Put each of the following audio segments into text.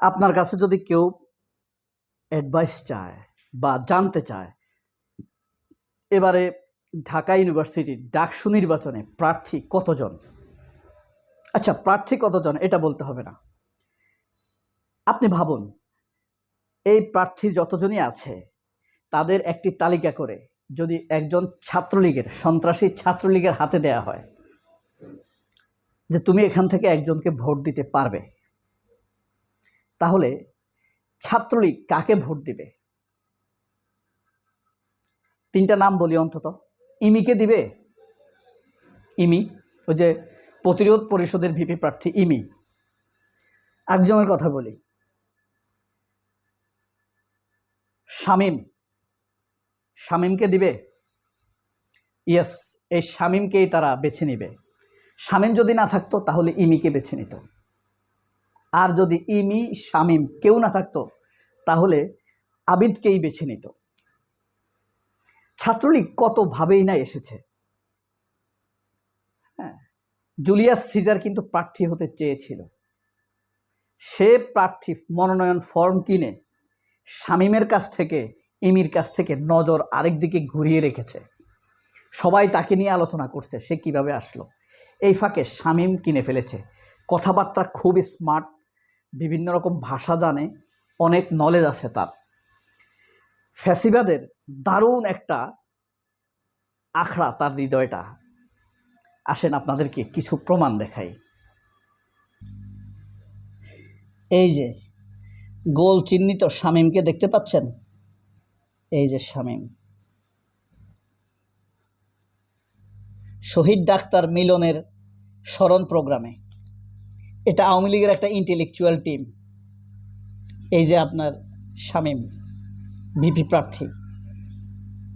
আপনার কাছে যদি কেউ অ্যাডভাইস চায় বা জানতে চায়, এবারে ঢাকা ইউনিভার্সিটির ডাকসু নির্বাচনে প্রার্থী কতজন? আচ্ছা প্রার্থী কতজন এটা বলতে হবে না। আপনি ভাবুন, এই প্রার্থী যতজনই আছে, তাদের একটি তালিকা করে যদি একজন ছাত্রলীগের, সন্ত্রাসী ছাত্রলীগের হাতে দেয়া হয়, যে তুমি এখান থেকে একজনকে ভোট দিতে পারবে। তাহলে ছাত্রলীগ কাকে ভোট দিবে? তিনটা নাম বলি অন্তত। ইমিকে দিবে? ইমি। ওই যে প্রতিরোধ পরিষদের ভিপি প্রার্থী ইমি। একজনের কথা বলি। শামীম। শামীমকে দিবে? ইয়েস, এই শামীমকেই তারা বেছে নিবে। শামীম যদি না থাকতো, তাহলে ইমিকে বেছে নিত। আর যদি ইমি, শামীম কেউ না থাকতো, তাহলে আবিদকেই বেছে নিত। ছাত্রলীগ কতভাবেই না এসেছে। হ্যাঁ জুলিয়াস সিজার কিন্তু প্রার্থী হতে চেয়েছিল। সে প্রার্থী মনোনয়ন ফর্ম কিনে শামীমের কাছ থেকে, ইমির কাছ থেকে নজর আরেক দিকে ঘুরিয়ে রেখেছে। সবাই তাকে নিয়ে আলোচনা করছে, সে কীভাবে আসলো। এই ফাঁকে শামীম কিনে ফেলেছে। কথাবার্তা খুব স্মার্ট বিভিন্ন রকম ভাষা জানে, অনেক নলেজ আছে তার। ফ্যাসিবাদের দারুণ একটা আখড়া তার হৃদয়টা। আসেন আপনাদেরকে কিছু প্রমাণ দেখাই। এই যে, গোল চিহ্নিত শামীমকে দেখতে পাচ্ছেন? এই যে শামীম। শহীদ ডাক্তার মিলনের স্মরণ প্রোগ্রামে। এটা আওয়ামী লীগের একটা ইন্টেলেকচুয়াল টিম এই যে আপনার শামীম ভিপি প্রার্থী।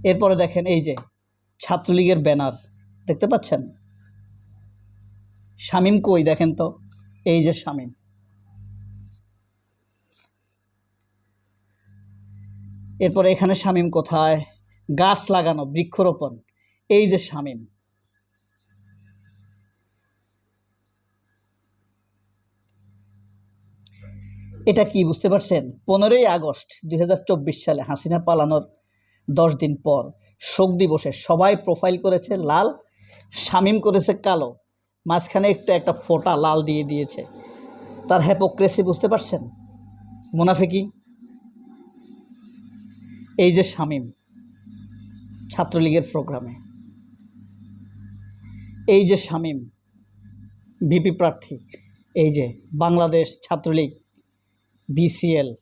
এরপরে দেখেন এই যে ছাত্রলীগের ব্যানার, দেখতে পাচ্ছেন? শামীম কই, দেখেন তো? এই যে শামীম। এরপরে এখানে শামীম কোথায়? গাছ লাগানো, বৃক্ষরোপণ। এই যে শামীম। এটা কি বুঝতে পারছেন? পনেরোই আগস্ট দুই হাজার চব্বিশ সালে হাসিনা পালানোর দশ দিন পর শোক দিবসে সবাই প্রোফাইল করেছে লাল, শামীম করেছে কালো। মাঝখানে একটু একটা ফোঁটা লাল দিয়ে দিয়েছে। তার হ্যাপোক্রেসি বুঝতে পারছেন? মুনাফিকি? এই যে শামীম, ছাত্রলীগের প্রোগ্রামে। এই যে শামীম, ভিপি প্রার্থী। এই যে বাংলাদেশ ছাত্রলীগ বিসিএল।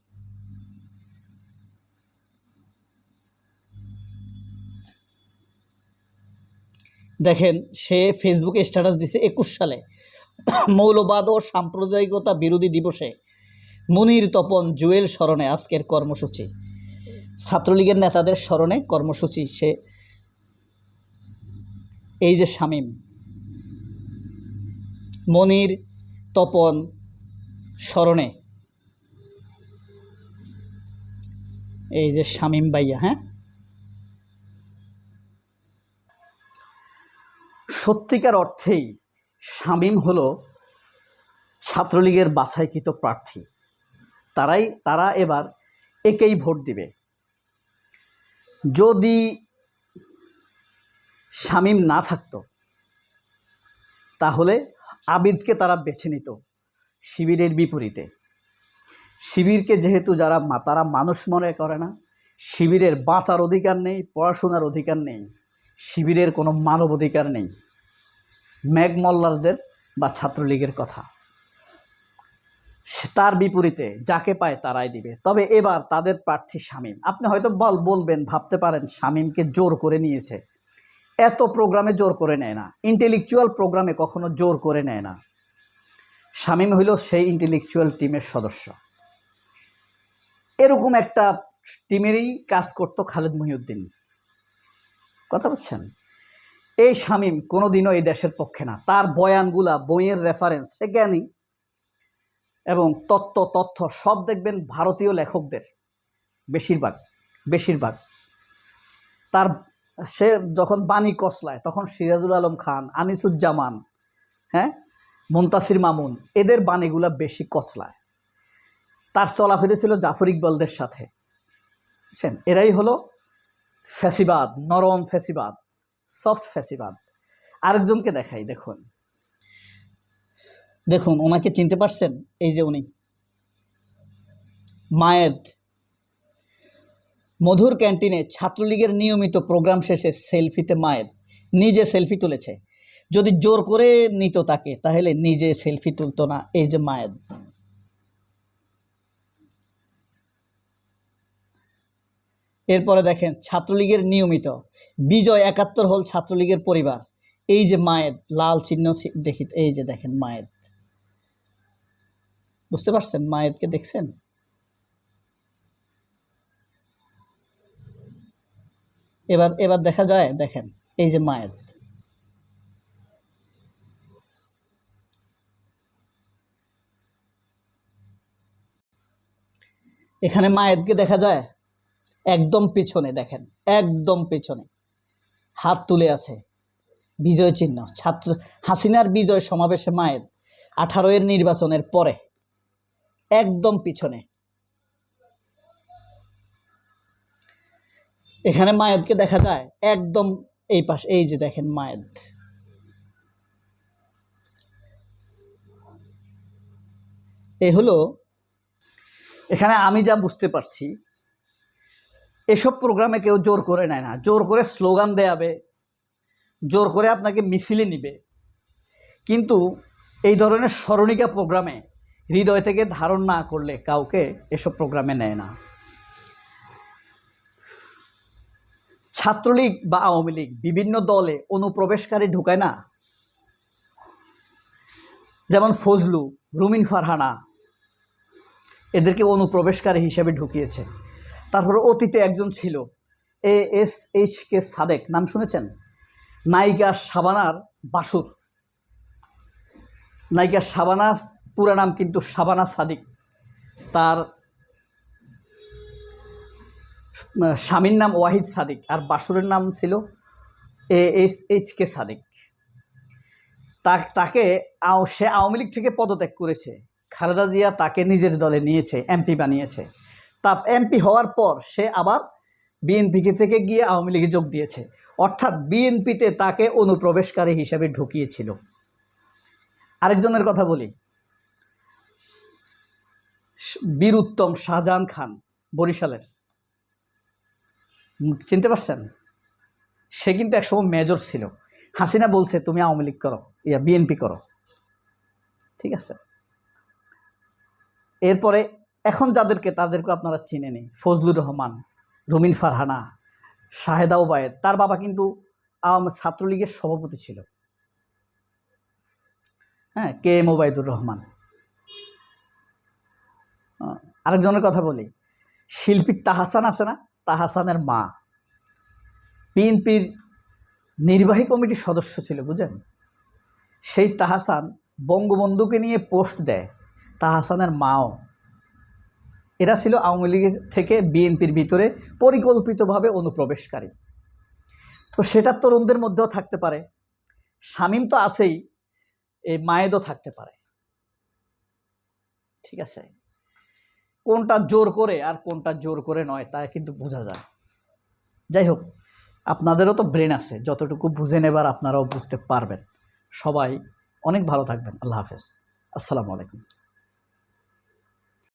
দেখেন, সে ফেসবুকে স্ট্যাটাস দিছে একুশ সালে। মৌলবাদ ও সাম্প্রদায়িকতা বিরোধী দিবসে। মুনির তপন জুয়েল স্মরণে আজকের কর্মসূচি। ছাত্রলীগের নেতাদের স্মরণে কর্মসূচি, সে এই যে শামীম। মনির তপন স্মরণে এই যে শামীম ভাইয়া হ্যাঁ? সত্যিকার অর্থেই শামীম হলো ছাত্রলীগের বাছাইকৃত প্রার্থী। তারাই, তারা এবার একেই ভোট দিবে। যদি শামীম না থাকতো, তাহলে আবিদকে তারা বেছে নিত শিবিরের বিপরীতে। শিবিরকে যেহেতু যারা তারা মানুষ মনে করে না, শিবিরের বাঁচার অধিকার নেই, পড়াশোনার অধিকার নেই, শিবিরের কোনো মানব অধিকার নেই। ম্যাগ মোল্লারদের বা ছাত্রলীগের কথা। তার বিপরীতে যাকে পায় তারাই দিবে। তবে এবার তাদের প্রার্থী শামীম। আপনি হয়তো বল বলবেন, ভাবতে পারেন, শামীমকে জোর করে নিয়েছে। এত প্রোগ্রামে জোর করে নেয় না। ইন্টেলেকচুয়াল প্রোগ্রামে কখনো জোর করে নেয় না। শামীম হইল সেই ইন্টেলেকচুয়াল টিমের সদস্য। এরকম একটা টিমেরই কাজ করতো খালেদ মহিউদ্দিন। কথা বলছেন এই শামীম কোনোদিনও এই দেশের পক্ষে না। তার বয়ানগুলা, বইয়ের রেফারেন্স সে জ্ঞানী। এবং তত্ত্ব, তথ্য সব দেখবেন ভারতীয় লেখকদের, বেশিরভাগ বেশিরভাগ। তার, সে যখন বাণী কসলায়, তখন সিরাজুল আলম খান, আনিসুজ্জামান হ্যাঁ? মুন্তাসির মামুন, এদের বাণীগুলা বেশি কচলায়। তার চলাফেরা ছিল জাফর ইকবালদের সাথে। বুঝছেন? এরাই হলো ফ্যাসিবাদ, নরম ফ্যাসিবাদ, সফট ফ্যাসিবাদ। আরেকজনকে দেখাই, দেখুন। দেখুন, ওনাকে চিনতে পারছেন? এই যে উনি। মায়েদ। মধুর ক্যান্টিনে ছাত্রলীগের নিয়মিত প্রোগ্রাম শেষে সেলফিতে মায়ের নিজে সেলফি তুলেছে। যদি জোর করে নিত তাকে, তাহলে নিজে সেলফি তুলতো না। এই যে মায়ের এরপরে দেখেন, ছাত্রলীগের নিয়মিত। বিজয় একাত্তর হল ছাত্রলীগের পরিবার। এই যে মায়ের লাল চিহ্ন দেখি, এই যে দেখেন মায়ের বুঝতে পারছেন মায়েরকে দেখছেন? এবার এবার দেখা যায়, দেখেন, এই যে মায়ের এখানে মায়েরকে দেখা যায় একদম পেছনে দেখেন, একদম পেছনে। হাত তুলে আছে, বিজয় চিহ্ন। ছাত্র, হাসিনার বিজয় সমাবেশে মায়ের আঠারো এর নির্বাচনের পরে। একদম পিছনে। এখানে মায়েদকে দেখা যায়, একদম এই পাশ, এই যে দেখেন মায়েদ। এই হলো, এখানে আমি যা বুঝতে পারছি এসব প্রোগ্রামে কেউ জোর করে নেয় না। জোর করে স্লোগান দেয়াবে, জোর করে আপনাকে মিছিলে নিবে। কিন্তু এই ধরনের স্মরণিকা প্রোগ্রামে হৃদয় থেকে ধারণ না করলে কাউকে এসব প্রোগ্রামে নেয় না। ছাত্রলীগ বা আওয়ামী লীগ বিভিন্ন দলে অনুপ্রবেশকারী ঢুকায় না। যেমন ফজলু, রুমিন ফারহানা, এদেরকে অনুপ্রবেশকারী হিসেবে ঢুকিয়েছে। তারপরে অতীতে একজন ছিল, A S H K Sadek. নাম শুনেছেন? নায়িকা শাবানার বাসুর। নায়িকা শাবানা পুরা নাম কিন্তু শাবানা সাদিক। তার স্বামীর নাম ওয়াহিদ সাদিক আর বাসুরের নাম ছিল A S H K Sadik. তাকে সে আওয়ামী লীগ থেকে পদত্যাগ করেছে। খালেদা জিয়া তাকে নিজের দলে নিয়েছে, এমপি বানিয়েছে। তা এমপি হওয়ার পর সে আবার বিএনপি থেকে গিয়ে আওয়ামী লীগে যোগ দিয়েছে। অর্থাৎ বিএনপিতে তাকে অনুপ্রবেশকারী হিসেবে ঢুকিয়েছিল। আরেকজনের কথা বলি। বীর উত্তম শাহজাহান খান, বরিশালের। চিনতে পারছেন? সে কিন্তু একসময় মেজর ছিল। হাসিনা বলছে, তুমি আওয়ামী লীগ করো, ইয়া, বিএনপি করো। ঠিক আছে। এরপরে এখন যাদেরকে তাদেরকে আপনারা চিনে নেই ফজলুর রহমান, রুমিন ফারহানা, শাহেদা ওবায়েদ, তার বাবা কিন্তু আওয়াম ছাত্রলীগের সভাপতি ছিল। হ্যাঁ কে এম ওবায়দুর রহমান? আরেকজনের কথা বলি। শিল্পী তাহাসান আছে না? তাহাসানের মা। বিএনপির নির্বাহী কমিটির সদস্য ছিল, বুঝেন? সেই তাহাসান বঙ্গবন্ধুকে নিয়ে পোস্ট দেয়, তাহাসানের মাও। এরা ছিল আওয়ামী লীগের থেকে বিএনপির ভিতরে পরিকল্পিতভাবে অনুপ্রবেশকারী। তো সেটা তরুণদের মধ্যেও থাকতে পারে। শামীম তো আছেই, এই মায়েদও থাকতে পারে। ঠিক আছে? কোনটা জোর করে আর কোনটা জোর করে নয়, তা কিন্তু বোঝা যায়। যাই হোক, আপনাদেরও তো ব্রেন আছে, যতটুকু বুঝে নেবার আপনারাও বুঝতে পারবেন। সবাই অনেক ভালো থাকবেন। আল্লাহ হাফেজ। আসসালামু আলাইকুম।